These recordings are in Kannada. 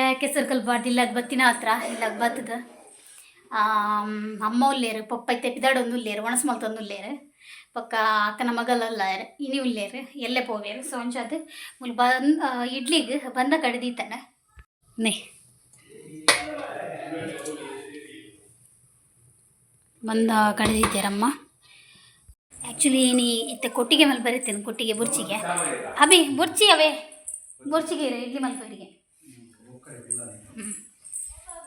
ಓಕೆ ಇತ್ತೆ ಕೆಸರು ಕಲ್ಬಾರ್ದು ಇಲ್ಲಾಗ ಬತ್ತಿನ ಹತ್ರ ಇಲ್ಲಾಗ ಬತ್ತದ. ಅಮ್ಮ ಉಲ್ಲೇರು ಪಪ್ಪ ಇತ್ತೆ ಪಿದಾಡೊಂದು ಉಲ್ಲೇರು, ಒಣಸ್ಮಲ್ತೊಂದು ಉಲ್ಲೇರು. ಪಕ್ಕ ಅಕ್ಕನ ಮಗಲಲ್ಲ, ಇನಿ ಉಲ್ಲೇರು, ಎಲ್ಲೇ ಪೋವೇರು. ಸೊ ಅಂಚದು ಮುಲ್ ಬಂದ ಇಡ್ಲಿಗೆ ಬಂದ ಕಡ್ದಿತ್ತಾನೆ ನೇ. ಬಂದ ಕಡ್ದಿದ್ದೀರಮ್ಮ ಆ್ಯಕ್ಚುಲಿ ನೀ ಇತ್ತೆ ಕೊಟ್ಟಿಗೆ ಮೇಲೆ ಬರೀತೇನೆ, ಕೊಟ್ಟಿಗೆ ಬುರ್ಚಿಗೆ? ಅಭಿ, ಬುರ್ಚಿ ಅವೇ. ಬುರ್ಚಿಗೆ ಇಡ್ಲಿ ಮಲ್ಪವರಿಗೆ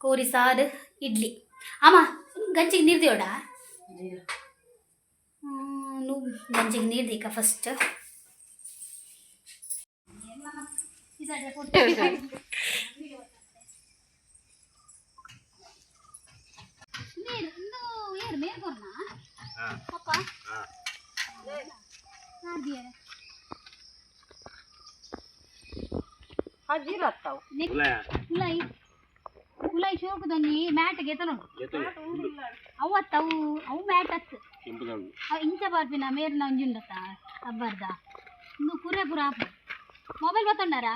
ಕೋರಿ ಸಾರು ಇಡ್ಲಿ ಅಮ್ಮ ಗಂಜಿಗೆ ನೀರ್ದೇವಡ ಗಂಜಿಗೆ ನೀರ್ದೀಕ ಫಸ್ಟ್ ಹಾಜಿರತ್ತಾವು ಇಲ್ಲ ಇಲ್ಲ ಕುಲಾಯಿ ಶೋಕದಲ್ಲಿ ಮ್ಯಾಟ್ ಗೆತನು ಅವತ್ತವು ಅವತ್ತು ಅವು ಅವು ಮ್ಯಾಟ್ ಹತ್ತು ಅವು ಇಂಚ ಬರ್ಬಿನ ಮೇರ್ನ ಒಂಜುಂಡತ್ತ ಅಬ್ಬರ್ದ. ಇಂದು ಪುರೇ ಪುರ ಆಪು ಮೊಬೈಲ್ ಬತ್ತೊಂಡಾರ?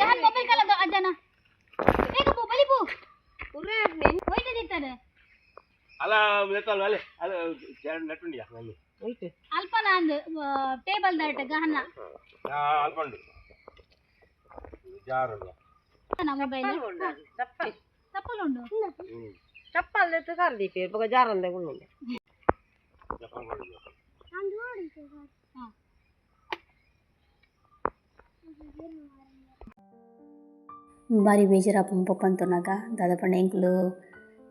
ಯಾನ್ ಮೊಬೈಲ್ ಕಲದ ಅಜ್ಜನ. ಬೇಗ ಪೋ ಬಲಿ ಪೋ. ಒಯ್ದಿರ್ತಾರೆ ಅಲ್ಲ ನೆಟ್ಟುಂಡಿಯಾ oite ಅಲ್ಪನ ಅಂದು ಟೇಬಲ್ ದಾಟ ಗಹನ. ಅಲ್ಪಂಡು. ಜಾರಲ್ಲ. ಚಪ್ಪಲುಂಡು ಚಪ್ಪಲ್ ಎತ್ತು ಕರ್ದೀಪಿ ಬೊಕ ಜಾರಂದ ಗುಳ್ಳುಂಡೆ ಬಾರಿ ಬೇಜಾರಪ್ಪ ಪಪ್ಪಂತುನಾಗ ದಾದಾಪಣ್ಣ ಎಂಕ್ಲು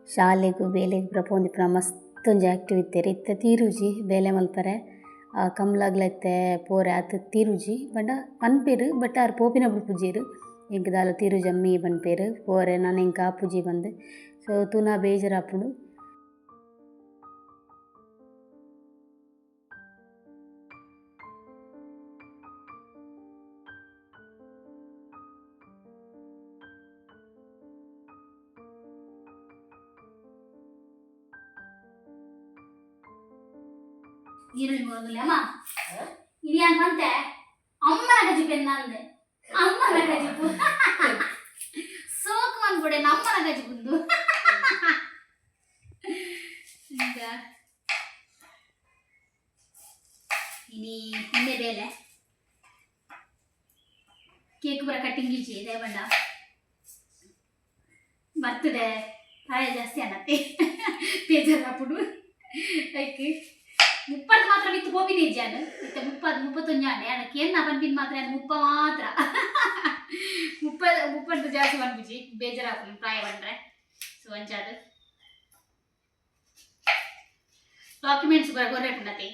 ಶಾಲೆಗೂ ಬೇಲೆಗೂ ಪ್ರಪೊಂದಿಪ್ಪುನ ಮಸ್ತೊಂಜಿ ಆ್ಯಕ್ಟಿವ್ ಇತ್ತೆ ತೀರುಜಿ ಬೇಲೆ ಮಲ್ಪರೆ ಕಮ್ಲಾಗ್ಲತ್ತೆ ಪೋರೆ ಆತ ತೀರುಜಿ ಬಟ್ ಅನ್ಪೇರು ಬಟ್ ಅವ್ರು ಪೋಪಿನ ಬಿಡ್ಪುಜೇರು ಪುಜೀರು ಎಂಕ್ ದಾಲ ತೀರುಜಿ ಅಮ್ಮಿ ಪನ್ಪೇರು ಪೋರೆ ನಾನು ಎಂಕ ಆ ಪೂಜಿ ಬಂದು ಸೊ ತೂನ ಬೇಜಾರಪ್ಪುಡು ಈರುಳ್ಳಿ ಮೊದಲೇ ಅಮ್ಮ ಇದು ಯಾಕೆ ಬಂತೆ ಅಮ್ಮನ ಗಜಿ ಪೆನ್ನ ಅಂದೆ ಅಮ್ಮನ ಗಜಿ ಪು ಸೋಕು ಅಂದ್ಬಿಡೆ ನಮ್ಮನ ಗಜಿ ಬಂದು. ಈಗ ಇನಿ ಹಿಂದೆ ಬೇಲೆ ಕೇಕ್ ಬರ ಕಟ್ಟಿಂಗ್ ಈಜಿ ಇದೆ ಬಣ್ಣ ಬರ್ತಡೆ ಪ್ರಾಯ ಜಾಸ್ತಿ ಅನ್ನತ್ತೆ. ಬೇಜಾರಪ್ಪಡು ಐಕೆ ಮುಪ್ಪತ್ತು ಮಾತ್ರ ವಿತ್ತು ಹೋಗಿನಿ ಜಾನು ಮತ್ತೆ ಮುಪ್ಪತ್ತು ಮುಪ್ಪತ್ತೊಂಜಾನೆ ಅದಕ್ಕೆ ಏನು ಬಂದಿನ ಮಾತ್ರ ಅದು ಮುಪ್ಪ ಮಾತ್ರ ಮುಪ್ಪ ಮುಪ್ಪತ್ತು ಜಾಸ್ತಿ ಬಂದ್ಬಿಜಿ ಬೇಜಾರಾಗ್ತದೆ, ಪ್ರಾಯ ಬಂದ್ರೆ. ಸೊ ಅಂಚಾದು ಡಾಕ್ಯುಮೆಂಟ್ಸ್ ಗೊರೆ ಉಂಡತೆ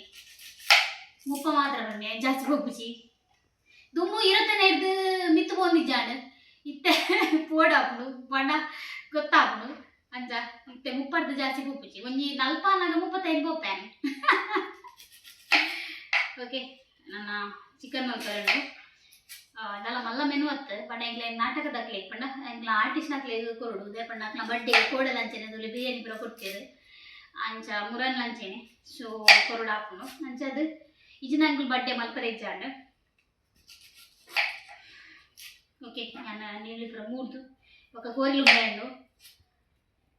ಮುಪ್ಪ ಮಾತ್ರ ಬನ್ನಿ ಜಾಸ್ತಿ ಹೋಗ್ಬಿಜಿ ದುಮ್ಮು ಇರುತ್ತಾನೆ ಹಿಡ್ದು ಮಿತ್ತು ಬಂದಿದ್ದಾನು ಇತ್ತೆ ಪೋಡಾಪುಡು ಬಣ್ಣ ಗೊತ್ತಾಪುಡು ಅಂಜ ಮತ್ತೆ ಮುಪ್ಪತ್ತು ಜಾಸ್ತಿ ಹೋಗ್ಬಿಜಿ ಒಂಜಿ ನಲ್ಪಾನಾಗ ಮುಪ್ಪತ್ತೈದು ಹೋಗ್ತಾನೆ ಓಕೆ ನನ್ನ ಚಿಕನ್ ನಲ್ಲ ಮತ್ತ ಪಂಡ ನಾಟಕದ ಕ್ಲೇಕ್ ಪಂಡ ಎಂಕ್ಲ ಆರ್ಟಿಸ್ಟ್ ಕ್ಲೇಕ್ ಕೊರುಡು ದೇ ಪಂಡ ಅಂಕ್ಲ ಬಡ್ಡೆ ಕೋಡೆ ಲಂಚೇನೆ ಅದುಲೆ ಬಿರಿಯಾನಿ ಪೂರ ಕೊಡ್ತೇವೆ. ಅಂಚ ಮುರನ್ ಲಂಚೆನೆ ಸೊ ಕೊರುಡ ಹಾಕೊಂಡು ಅಂಚ ಅದು ಇಜಿನ ಅಂಕುಲ್ ಬಡ್ಡೆ ಮಲ್ಪರೆ ಇಜ್ಜಾಂಡ. ಓಕೆ ನಾನು ನೀಲಿಪುರ ಮೂರ್ದು. ఒక కోరి లుంబాడు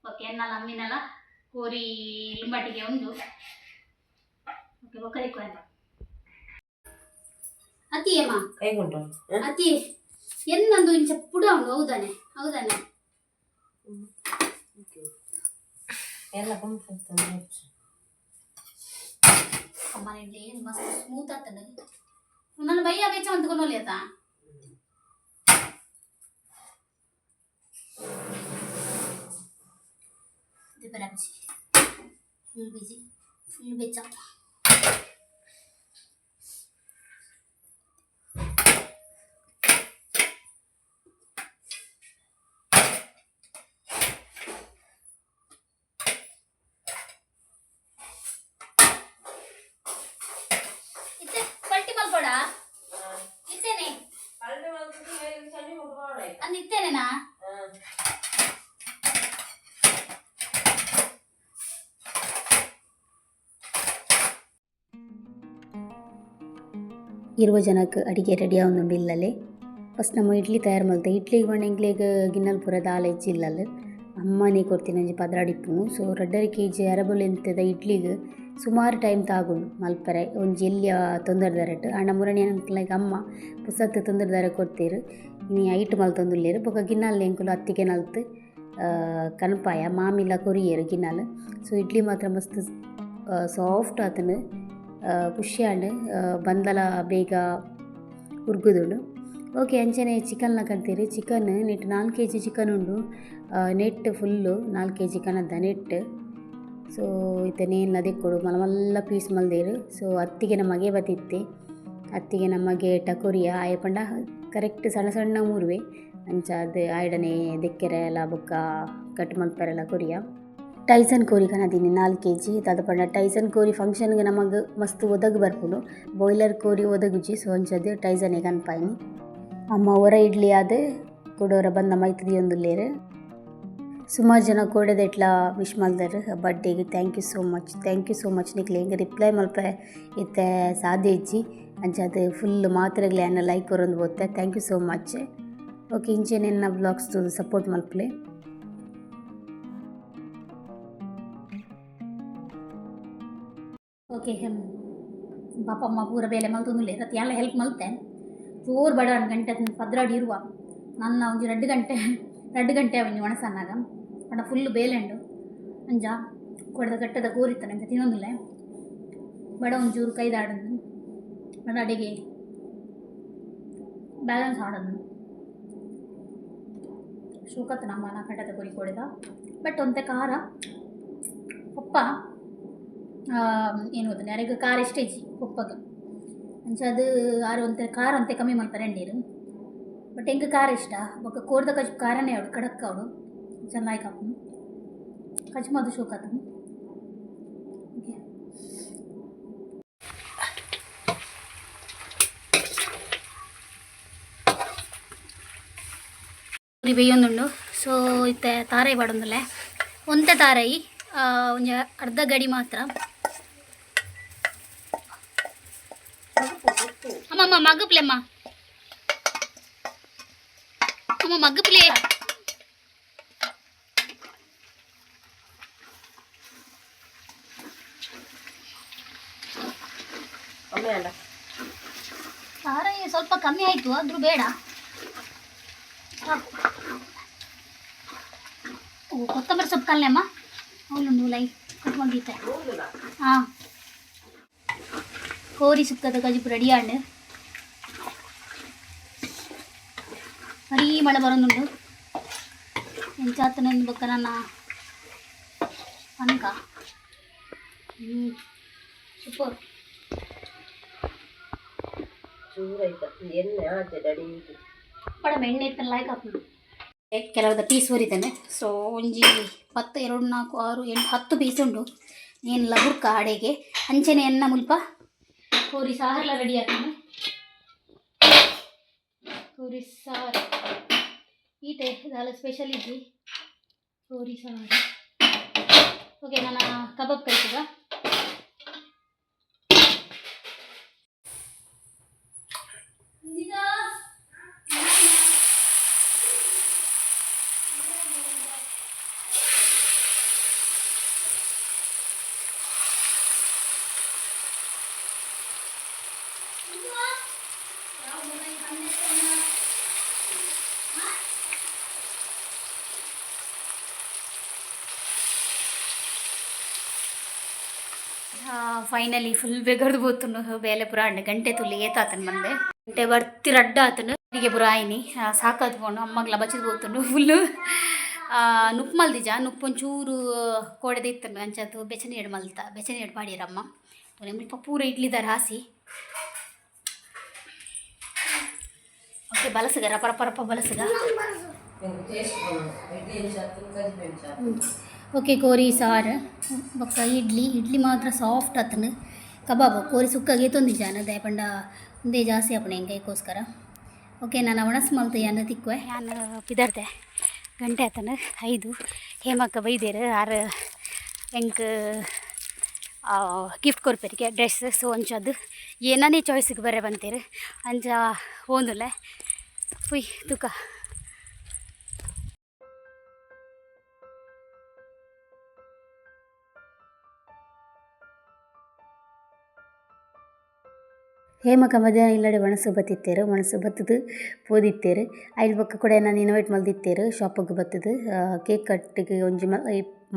ఒక ఎన్నాల అమ్మినల కోరి ಕೋರಿ ఉండు ఓకే ఒకరికి అతి ಅತಿ కైగుంటాం అతి ಎನ್ನೊಂದು ಇಂಚ ಪುಡ ಉಂಡು ಹೌದಾನೆ ಹೌದಾನೆ ಎಲ್ಲ ಕಂಫರ್ಟ್ ಅಮ್ಮ ಇಲ್ಲಿ ಏನು ಮಸ್ತ್ ಸ್ಮೂತ್ ಆಗ್ತದೆ ನನ್ನ ಬಯ್ಯ ಬೆಚ್ಚ ಅಂತ್ಕೊಂಡು ಆತ ಇದು ಬರ ಬಿಸಿ ಫುಲ್ ಬಿಸಿ ಫುಲ್ ಬೆಚ್ಚ ಇರುವ ಜನಕ್ಕೆ ಅಡಿಗೆ ರೆಡಿ ಆವೊಂದು ಬಿಲ್ಲಲ್ಲಿ ಫಸ್ಟ್ ನಮ್ಮ ಇಡ್ಲಿ ತಯಾರು ಮಲ್ತೆ ಇಡ್ಲಿಗೆ ಬಣ್ಣ ಎಂಕ್ಲೆಗ್ ಗಿನ್ನಲ್ ಪೂರ ದಾಲ್ ಹೆಚ್ಚಿಲ್ಲಲ್ಲ ಅಮ್ಮನೇ ಕೊಡ್ತೀನಿ ಒಂಜಿ ಪದ್ರಾಡಿಪ್ಪುನು ಸೊ ರಡ್ಡರ ಕೆ ಜಿ ಅರಬಲ್ ಎಂತದ ಇಡ್ಲಿಗೆ ಸುಮಾರು ಟೈಮ್ ತಾಗುಂಡು ಮಲ್ಪರೆ ಒಂಜಿ ಎಲ್ಲಿಯ ತೊಂದರೆ ದರಟ್ ಆಂಡ ಮುರಣಿ ಲೈಕ್ ಅಮ್ಮ ಪುಸತ್ ತೊಂದರೆ ದರ ಕೊಡ್ತೀರು ಇನಿ ಐಟ್ ಮಲ್ತೊಂದುಲ್ಲೇರು ಬೊಕ ಗಿನ್ನಲ್ ಎಂಕುಲು ಅತ್ತಿಗೆ ನಲ್ತು ಆ, ಕಣಪಾಯ ಮಾಮಿಲ ಕೊರಿಯರು ಗಿನ್ನಲ್ ಸೊ ಇಡ್ಲಿ ಮಾತ್ರ ಮಸ್ತ್ ಸಾಫ್ಟ್ ಆತನು ಖುಷಿಯಾಂಡ್ ಬಂದಲ, ಬೇಗ ಉರ್ಗುದುಂಡು ಓಕೆ ಅಂಚನೆ ಚಿಕನ್ನ ಕಲ್ತೀರಿ. ಚಿಕನ್, ನೆಟ್ ನಾಲ್ಕು ಕೆ ಜಿ ಚಿಕನ್ ಉಂಡು. ನೆಟ್ ಫುಲ್ಲು ನಾಲ್ಕು ಕೆ ಜಿ ಕನದ ನೆಟ್. ಸೊ ಇತನೇನು ಅದಕ್ಕೊಡು ಮಲ್ಲ ಮಲ್ಲ ಪೀಸ್ ಮಲ್ದೇರು ಸೊ ಅತ್ತಿಗೆ ನಮಗೆ ಬತ್ತಿತ್ತೆ. ಅತ್ತಿಗೆ ನಮಗೆ ಟಕೋರಿಯ ಆಯ ಪಂಡ ಕರೆಕ್ಟ್ ಸಣ್ಣ ಸಣ್ಣ ಮೂರುವೆ. ಅಂಚ ಅದು ಆಯ್ಡನೆ ದೆಕ್ಕೆರೆ ಎಲ್ಲ ಬೊಕ್ಕ ಕಟ್ ಮಲ್ಪರೆಲ್ಲ ಕೊರಿಯ. ಟೈಸನ್ ಕೋರಿ ಕನದೀನಿ ನಾಲ್ಕು ಕೆ ಜಿ ದಾದ ಪಂಡ. ಟೈಸನ್ ಕೋರಿ ಫಂಕ್ಷನ್ಗೆ ನಮಗೆ ಮಸ್ತ್ ಒದಗ ಬರ್ಪುಂಡು ಬಾಯ್ಲರ್ ಕೋರಿ ಒದಗುಜಿ ಸೊ ಟೈಸನ್ ಟೈಸನೇ ಕನ್ಪಾಯಿನಿ ಅಮ್ಮ ಹೊರ ಇಡ್ಲಿ ಆದ, ಕೊಡೋರ ಬಂದ ಒಂದು ಲೇರು. ಸುಮಾರು ಜನ ಕೊಡೋದು ಎಟ್ಲ ವಿಶ್ ಮಾಡ್ದಾರೆ ಬರ್ಡೇಗೆ thank you so much thank you so much ನಿಕ್ಲೆ. ಹಿಂಗೆ ರಿಪ್ಲೈ ಮಲ್ಪ ಇತ್ತೆ ಸಾಧ್ಯ ಇಜ್ಜಿ. ಅಂಚದು ಫುಲ್ ಮಾತ್ರೆಗಳೇ ಲೈಕ್ ಕೊರೊಂದು ಬೋತೆ thank you so much okay ಇಂಚೆನೆನ್ನ blogs support ಮಲ್ಪಲೆ. ಓಕೆ ಪಾಪ ಅಮ್ಮ ಪೂರ ಬೇಲೆ ಮಲ್ತೊಂದುಲ್ಲೆ ರತ್ ಎಲ್ಲ ಹೆಲ್ಪ್ ಮಲ್ತೆ ಚೂರು ಬಡ ಗಂಟೆ ಪದ್ರಾಡಿ ಇರುವ ನನ್ನ ಒಂಜಿ ಎರಡು ಗಂಟೆ ಎರಡು ಗಂಟೆ ಅವನು ಒಣಸನ್ನಾಗ ಪಂಡ ಫುಲ್ ಬೇಲೆಂಡು ಅಂಜ ಕೊಡದ ಕಟ್ಟದ ಕೂರಿತ್ತಾನೆ ಅಂತ ತಿನ್ನೊಂದಿಲ್ಲ ಬಡ ಒಂಚೂರು ಕೈದಾಡೋದು ಬಡ ಅಡಿಗೆ ಬ್ಯಾಲೆನ್ಸ್ ಆಡೋದು ಶೋಕತ್ ನಮ್ಮ ಕಟ್ಟದ ಕೂರಿ ಕೊಡಿದ ಬಟ್ ಒಂತೆ ಖಾರ ಪಪ್ಪ ಏನು ಗೊತ್ತ ಯಾರಿಗೆ ಖಾರ ಇಷ್ಟ ಇಜ್ಜಿ ಪಪ್ಪಗೆ ಅಂಚ ಅದು ಆರು ಒಂತೆ ಖಾರ ಒಂತೆ ಕಮ್ಮಿ ಮಾಡ್ತಾರೆ ಎಂಡೀರು ಬಟ್ ಹೆಂಗೆ ಖಾರ ಇಷ್ಟ? ಬೊಕ್ಕ ಕೋರ್ದ ಕಜ್ ಖಾರನೇ ಅವಳು ಕಡಕ್ ಅವಳು. ಚೆನ್ನಾಗಿ ಕಾಪು ಕಚ್ಮದು ಶೋಕತ್ ಓಕೆ ಪೂರಿ ಬೇಯೊಂದುಂಡು ಸೊ ಇತ್ತೆ ತಾರಾಯಿ ಬಾಡೊಂದುಲ್ಲೆ ಒಂತೆ ತಾರಾಯಿ ಒಂಜ ಅರ್ಧ ಗಡಿ ಮಾತ್ರ ಅಮ್ಮ ಅಮ್ಮ ಮಗ್ಗುಪ್ಲೆ ಅಮ್ಮ ಅಮ್ಮ ಮಗ್ಗುಪ್ಲೆ ಕಮ್ಮಿ ಅಲ್ಲ ತಾರಾಯಿ ಸ್ವಲ್ಪ ಕಮ್ಮಿ ಆಯಿತು ಆದರೂ ಬೇಡ ಸಾಕು ಓ ಕೊತ್ತಂಬರಿ ಸೊಪ್ಪು ಕಲ್ಲೆ ಅಮ್ಮ ಅವಳೊಂದು ಲೈ ಕಟ್ಕೊಂಡಿತ್ತೆ ಹಾಂ ಕೋರಿ ಸುಕ್ಕದ ಗಜಿಪು ರೆಡಿ ಆಂಡ್ ಬರೀ ಮಳೆ ಎಂಚಾತನೊಂದು ಬೊಕ್ಕ ನನ್ನ ಪನಕ ಹ್ಞೂ ಸೂಪರ್. ಚೂರೈತ ಎಣ್ಣೆ ಇತ್ತಲ್ಲ ಲೈಕ್ ಪೀಸ್ ಹೊರಿತೇನೆ. ಸೊ ಒಂಜಿ ಹತ್ತು ಎರಡು, ನಾಲ್ಕು, ಆರು, ಎಂಟು, ಹತ್ತು ಪೀಸ್ ಉಂಟು. ಏನು ಲಗುರ್ಕ ಅಡೆಗೆ ಅಂಚನೆ ಎನ್ನ ಮುಲ್ಪ. ಕೋರಿ ಸಾರ್ಲ ರೆಡಿ ಆಗ್ತಾನೆ. ಸಾರು ಈಟೆ ಇದೆಲ್ಲ ಸ್ಪೆಷಲ್ ಇದ್ವಿ ಪೂರಿ ಸಾರು ಓಕೆ ನಾನು ಕಬಾಬ್ ಕಳಿಸಿದ ಫೈನಲಿ ಫುಲ್ ಬೆಗರ್ದು ಬೋತುನು ಬೇಲೆ ಪುರ ಅಂಡೆ ಗಂಟೆ ತುಲ್ಲಿ ಏತಾತನ್ ಬಂದೆ ಗಂಟೆ ಬರ್ತಿ ರಡ್ಡ ಆತನು ಹೀಗೆ ಪುರ ಆಯ್ನಿ ಪೋಣು ಅಮ್ಮಗ್ಲ ಬಚ್ಚಿದ್ ಬೋತುಂಡು ಫುಲ್ಲು ನುಪ್ಪು ಮಲ್ದಿಜ ನುಪ್ಪು ಒಂಚೂರು ಕೋಡೆದ ಇತ್ತನು ಅಂಚತ್ತು ಬೆಚನೆ ಎಡ್ ಮಲ್ತ ಬೆಚನೆ ಎಡ್ ಪಾಡಿರಮ್ಮ ನಿಮ್ಗೆ ಪೂರ ಇಡ್ಲಿ ದರ ಹಾಸಿ ಓಕೆ ಬಲಸಗ ರಪ ರಪ ರಪ ಬಲಸಗ ಓಕೆ, ಕೋರಿ, ಸಾರು. ಬೊಕ್ಕ ಇಡ್ಲಿ. ಇಡ್ಲಿ ಮಾತ್ರ ಸಾಫ್ಟ್ ಆತನು ಕಬಾಬ್, ಕೋರಿ ಸುಕ್ಕಾಗಿ ತೊಂದಿ ಜಾನ ದಯಪಂಡ ಒಂದೇ ಜಾಸ್ತಿ ಆಪಣೆ ಹೆಂಗೈಕೋಸ್ಕರ ಓಕೆ, ನಾನು ಅವಣಸ್ ಮಲ್ತು ಯಾನ ತಿಕ್ಕುವೆ. ನಾನು ಪಿದರ್ದೆ ಗಂಟೆ ಆತನ, ಐದು. ಹೇಮಕ್ಕ ಬೈದೇರು, ಆರು, ಎಂಕ್ ಗಿಫ್ಟ್ ಕೊರ್ಪೆರಿಗೆ ಡ್ರೆಸ್ ಸೊ ಅಂಚದು ಏನೇ ಚಾಯ್ಸಿಗೆ ಬರೇ ಬಂತೀರಿ. ಅಂಜ ಓಂದುಲೆ ಪುಯ್ ತುಕ. ಹೇಮಕ ಮಧ್ಯಾಹ್ನ ಇಲ್ಲಡೆ ಒಣಸು ಬತ್ತಿತ್ತೇರು ಮನಸು ಬತ್ತದು ಪೋದಿತ್ತೇರು. ಐಲ್ ಬೊಕ್ಕ ಕೂಡ ನಾನು ಇನ್ವೈಟ್ ಮಲ್ದಿತ್ತೇರು ಶಾಪಿಗೆ ಬತ್ತದು. ಕೇಕ್ ಕಟ್ಟಿಗೆ ಒಂಜಿ ಮ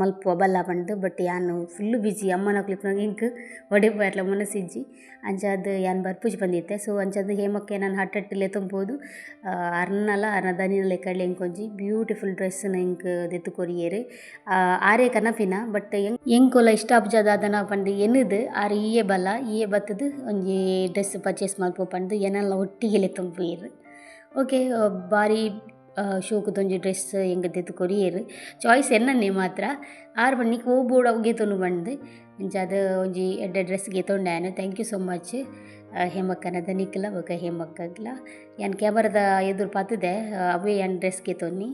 ಮಲ್ಪುವ ಬಲ್ಲ ಪಂಡ್ ಬಟ್ ಯಾನು ಫುಲ್ ಬಿಜಿ ಅಮ್ಮನ ಕ್ಲಿಪ್ನಾಗ ಇಂಕ್ ಒಡೆ ಬರ್ಲ ಮನಸ್ಸಿಜ್ಜಿ ಅಂಚಾದ್ ಯಾನ್ ಬರ್ಪುಜಿ ಬಂದಿತ್ತೆ. ಸೊ ಅಂಚಾದ್ ಹೇಮಕ್ಕೆ ನಾನು ಹಟ್ಟಟ್ಟಲೆ ತುಂಬೋದು ಅರ್ನಲ ಅರ್ನ ದನಿನಲೆ ಕಳ್ಳಿ ಎಂಕೊಂಜಿ ಬ್ಯೂಟಿಫುಲ್ ಡ್ರೆಸ್ನ ಇಂಕ್ ದೆತ್ತು ಕೊರಿಯೇರು. ಆರೇ ಕನಪಿನ ಬಟ್ ಎಂಗ್ ಎಂಕೋಲ ಇಷ್ಟ ಅಬ್ಜಾದ ಅದನ್ನ ಪಂಡ್ ಎನ್ನದು. ಆರ್ ಈಯೆ ಬಲ್ಲ ಈಯೆ ಬತ್ತದು. ಒಂಜಿ ಡ್ರೆಸ್ ಪರ್ಚೇಸ್ ಮಲ್ಪು ಪಂಡ್ ಏನಲ್ಲ ಒಟ್ಟಿಗೆ ತುಂಪುಯೇರು ಓಕೆ ಬಾರಿ ಶೋಕುದೊಂಜಿ ಡ್ರೆಸ್ ಎಂಕ್ ದೆತ್ತು ಕೊರಿಯೇರು ಚಾಯ್ಸ್ ಎನ್ನನೆ ಮಾತ್ರ ಆರ್ ಬಣ್ಣಿಕ್ ಓ ಬೋರ್ಡ್ ಅವ್ಗೆ ತೊನು ಬಂದು ಅಂಚಾದ ಒಂಜಿ ಎಡ್ಡೆ ಡ್ರೆಸ್ ಗೆತೊಂಡ್ಯಾನು ಥ್ಯಾಂಕ್ ಯು ಸೊ ಮಚ್ ಹೇಮಕ್ಕನ ದನಿಕ್ಲ ಬೊಕ ಹೇಮಕ್ಕಗ್ಲ ಯಾನ್ ಕ್ಯಾಮರಾದ ಎದುರು ಪಾತದೆ ಅವೇ ಯಾನ್ ಡ್ರೆಸ್ ಗೆತೊನ್ನಿ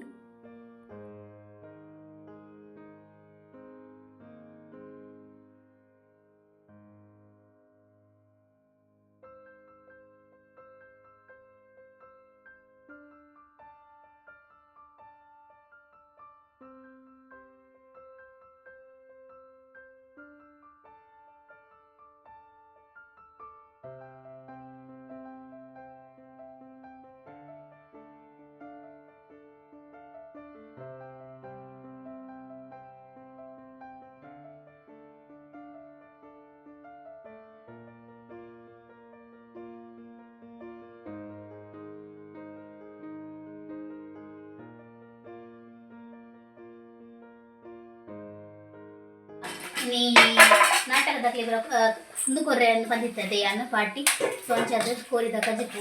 ನೀ ನಾಟಕದಾಗಲಿ ಬರೋ ಮುಂದುಕೊರ್ರೆ ಅಂತ ಬಂದಿತ್ತದೆ ಯಾನು ಪಾರ್ಟಿ ಸೊ ಅಂಚದು ಕೋರಿದ ಕಜಿಪು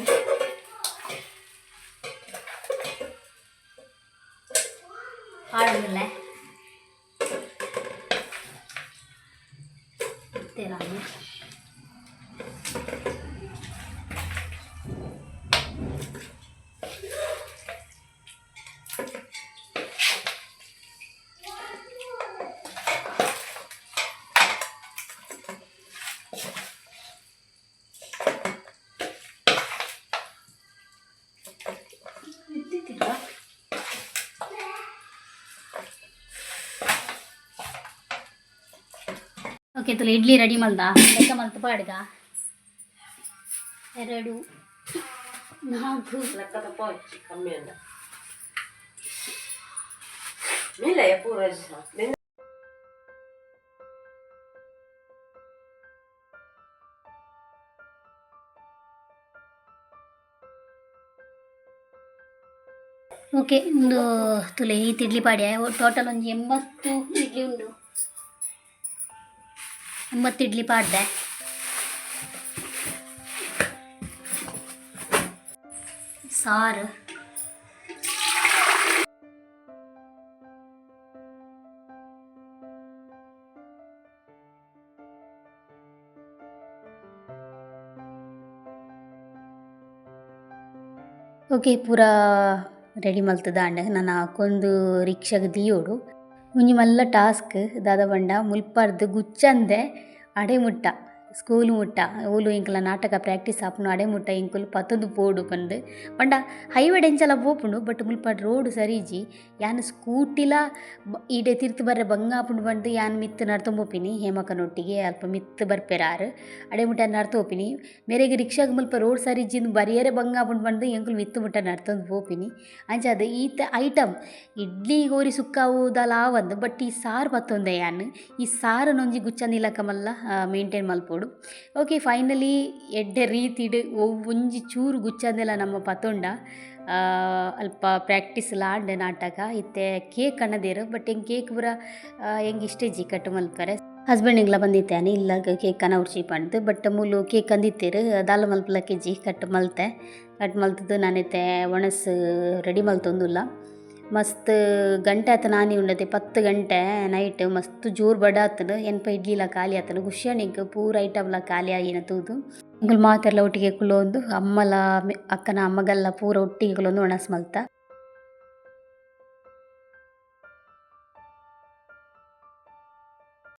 ಇದ್ದಿದ್ದಿಲ್ವಾ ಓಕೆ ತುಲ ಇಡ್ಲಿ ರೆಡಿ ಮಲ್ದ ಲೆಕ್ಕ ಮಲ್ತು ಪಾಡ್ಗ ಎರಡು ನಾಲ್ಕು ಲೆಕ್ಕದ ಪೋಚಿ ಕಮ್ಮಿ ಅಂದ ಓಕೆ, ಒಂದು ತುಲೆ, ಈ ಇಡ್ಲಿ ಪಾಡ್ಯ. ಟೋಟಲ್ ಒಂದು ಎಂಬತ್ತು ಇಡ್ಲಿ ಉಂಡು. ಎಂಬತ್ತು ಇಡ್ಲಿ ಪಾಡ್ದೆ. ಸಾರು. ಓಕೆ, ಪೂರ ರೆಡಿ ಮಲ್ತದ ಅಂಡ ನಾನು ಹಾಕೊಂದು ರಿಕ್ಷಾಗ ದಿಯೋಡು. ಒಂಜಿ ಮಲ್ಲ ಟಾಸ್ಕ್, ದಾದ ಪಂಡ ಮುಲ್ಪಾರ್ದು, ಗುಚ್ಚಂದೆ ಅಡೆ ಮುಟ್ಟ ಸ್ಕೂಲ್ ಮುಟ್ಟ, ಓಲು ಇಂಕಲ ನಾಟಕ ಪ್ರಾಕ್ಟೀಸ್ ಆಪುನು ಅಡೆ ಮುಟ್ಟ, ಇಂಕುಲು ಪತ್ತೊಂದು ಪೋಡು ಪಂಡ್ ಪಂಡ ಹೈವೇ ಡೆಂಚಲ ಪೋಪುಂಡು ಬಟ್ ಮುಲ್ಪಾಡ್ ರೋಡ್ ಸರಿಜಿ, ಯಾನ್ ಸ್ಕೂಟಿಲ ಈಡೆ ತಿರ್ತು ಬರ್ರೆ ಬಂಗ ಆಪುಂಡು ಪಂಡ್ ಯಾನ್ ಮಿತ್ ನಡ್ತೊಂಬೋಪಿನಿ ಹೇಮಕನೊಟ್ಟಿಗೆ ಅಲ್ಪ ಮಿತ್ ಬರ್ಪೆರಾರು. ಅಡೆ ಮುಟ್ಟ ನಡ್ತೋಪಿನಿ ಮೇರೆಗೆ ರಿಕ್ಷಾಗ್ ಮುಲ್ಪ ರೋಡ್ ಸರಿಜಿಂದು ಬರಿಯರೆ ಬಂಗಾಪುಂಡು ಪಂದ್ ಎಂಕುಲು ಮಿತ್ ಮುಟ್ಟ ನಡ್ತೊಂದು ಪೋಪಿನಿ ಅಂಚಾದ ಈತ ಐಟಮ್ ಇಡ್ಲಿ ಗೋರಿ ಸುಕ್ಕಾವುದಲ್ಲ ಆವಂದು ಬಟ್ ಈ ಸಾರು ಪತ್ತೊಂದೆ ಯಾನ್, ಈ ಸಾರು ನೊಂಜಿ ಗುಚ್ಚಂದಿಲಕ ಮಲ್ಲ ಮೇಂಟೈನ್ ಮಲ್ಪೋಡು. ಓಕೆ ಫೈನಲಿ ಎಡ್ಡೆ ರೀತಿಡ್ ಒಂಜಿ ಚೂರು ಗುಚ್ಚಾದೆಲ್ಲ ನಮ್ಮ ಪತೊಂಡ. ಅಲ್ಪ ಪ್ರಾಕ್ಟೀಸ್ ಲಾಂಡೆ ನಾಟಕ. ಇತ್ತೆ ಕೇಕ್ ಅನ್ನದೇರು ಬಟ್ ಹೆಂಗೆ ಕೇಕ್ ಪೂರ ಹೆಂಗೆ ಇಷ್ಟೇ ಜಿ ಕಟ್ಟು ಮಲ್ಪರೆ ಹಸ್ಬೆಂಡಿಂಗ್ಲ ಬಂದಿತ್ತೇನೆ, ಇಲ್ಲ ಕೇಕ್ ಅನ್ನ ಪಡ್ದು ಬಟ್ ಮೂಲು ಕೇಕ್ ಅಂದಿತ್ತೇರು ದಾಲ ಮಲ್ಪಲ ಕೆ ಜಿ ಕಟ್ ಮಲ್ತೆ. ಕಟ್ ಮಲ್ತದ್ದು ನಾನೈತೆ ಒಣಸ್ ರೆಡಿ ಮಲ್ತೊಂದುಲ್ಲ. ಮಸ್ತ್ ಗಂಟೆ ಆತ ನಾನಿ ಉಂಡತೆ ಪತ್ತು ಗಂಟೆ ನೈಟ್ ಮಸ್ತ್ ಜೋರ್ ಬಡ ಆತನು ಎನ್ಪ ಇಡ್ಲಿಲ ಖಾಲಿ ಆತನು. ಖುಷಿಯನಿಗ್ ಪೂರ ಐಟಮ್ಲ ಖಾಲಿ ಆಗಿನ ತೂದು. ಇಂಗುಲ್ ಮಾತೆಲ್ಲ ಒಟ್ಟಿಗೆ ಕುಲೋಂದು ಅಮ್ಮಲ ಅಕ್ಕನ ಅಮ್ಮಗಲ್ಲ ಪೂರ ಒಟ್ಟಿಗೆ ಕುಲೊಂದು ಒಣಸ್ ಮಲ್ತ